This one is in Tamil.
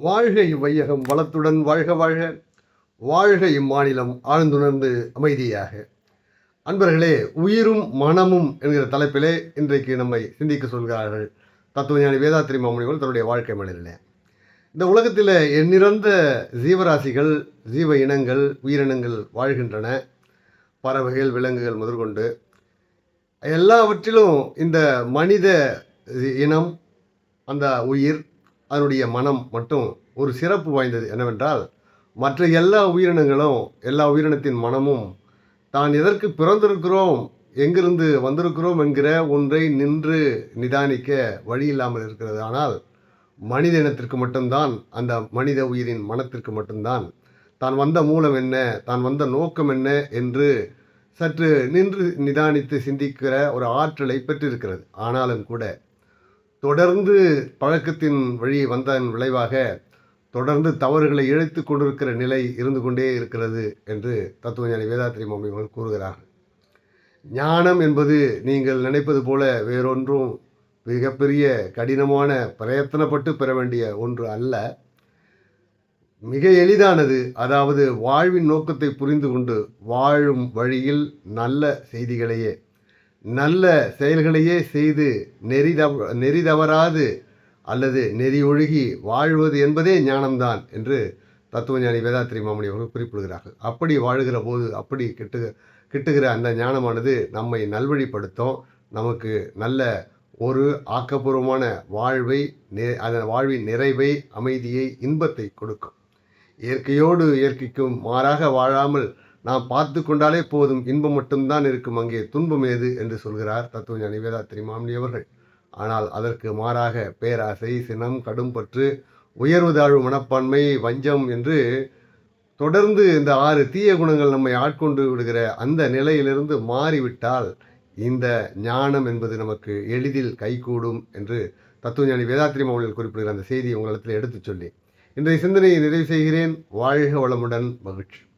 வாழ்க இவ்வையகம் வளத்துடன் வாழ்க வாழ்க. வாழ்க இம்மாநிலம் ஆழ்ந்துணர்ந்து அமைதியாக. அன்பர்களே உயிரும் மனமும் என்கிற தலைப்பிலே இன்றைக்கு நம்மை சிந்திக்க சொல்கிறார்கள் தத்துவஞானி வேதாத்திரி மாமுனிகள் தன்னுடைய வாழ்க்கை மனிதனே இந்த உலகத்தில் எண்ணிறந்த ஜீவராசிகள் ஜீவ இனங்கள் உயிரினங்கள் வாழ்கின்றன. பறவைகள் விலங்குகள் முதற்கொண்டு. எல்லாவற்றிலும் இந்த மனித இனம் அந்த உயிர் அதனுடைய மனம் மட்டும் ஒரு சிறப்பு வாய்ந்தது என்னவென்றால் மற்ற எல்லா உயிரினங்களும் எல்லா உயிரினத்தின் மனமும் தான் எதற்கு பிறந்திருக்கிறோம்? எங்கிருந்து வந்திருக்கிறோம்? என்கிற ஒன்றை நின்று நிதானிக்க வழி இல்லாமல் இருக்கிறது. ஆனால் மனித இனத்திற்கு மட்டும்தான் அந்த மனித உயிரின் மனத்திற்கு மட்டும்தான் தான் வந்த மூலம் என்ன? தான் வந்த நோக்கம் என்ன? என்று சற்று நின்று நிதானித்து சிந்திக்கிற ஒரு ஆற்றலை பெற்றிருக்கிறது. ஆனாலும் கூட தொடர்ந்து பழக்கத்தின் வழி வந்ததன் விளைவாக தொடர்ந்து தவறுகளை இழைத்து கொண்டிருக்கிற நிலை இருந்து கொண்டே இருக்கிறது என்று தத்துவஞானி வேதாத்திரி மாமிகள் கூறுகிறார் ஞானம் என்பது நீங்கள் நினைப்பது போல வேறொன்றும் மிகப்பெரிய கடினமான பிரயத்தனப்பட்டு பெற வேண்டிய ஒன்று அல்ல. மிக எளிதானது அதாவது வாழ்வின் நோக்கத்தை புரிந்து கொண்டு வாழும் வழியில் நல்ல செய்திகளையே நல்ல செயல்களையே செய்து நெறி தவ நெறி தவறாது அல்லது நெறி ஒழுகி வாழ்வது என்பதே ஞானம்தான் என்று தத்துவஞானி வேதாத்திரி மாமணி அவர்கள் குறிப்பிடுகிறார்கள். அப்படி வாழுகிற போது அப்படி கிட்டு கிட்டுகிற அந்த ஞானமானது நம்மை நல்வழிப்படுத்தும். நமக்கு நல்ல ஒரு ஆக்கப்பூர்வமான வாழ்வை நெ வாழ்வின் நிறைவை அமைதியை இன்பத்தை கொடுக்கும். இயற்கையோடு இயற்கைக்கும் மாறாக வாழாமல் நாம் பார்த்து கொண்டாலே போதும் இன்பம் மட்டும்தான் இருக்கும் அங்கே துன்பம் ஏது? என்று சொல்கிறார் தத்துவஞானி வேதாத்திரி மாமணி அவர்கள். ஆனால் அதற்கு மாறாக பேராசை சினம் கடும்பற்று உயர்வு தாழ்வு மனப்பான்மை வஞ்சம் என்று தொடர்ந்து இந்த ஆறு தீய குணங்கள் நம்மை ஆட்கொண்டு விடுகிற அந்த நிலையிலிருந்து மாறிவிட்டால் இந்த ஞானம் என்பது நமக்கு எளிதில் கைகூடும் என்று தத்துவஞானி வேதாத்திரி மாமனில் குறிப்பிடுகிற அந்த செய்தியை உங்களிடத்தில் எடுத்துச் சொல்லி இன்றைய சிந்தனையை நிறைவு செய்கிறேன். வாழ்க வளமுடன் மகிழ்ச்சி.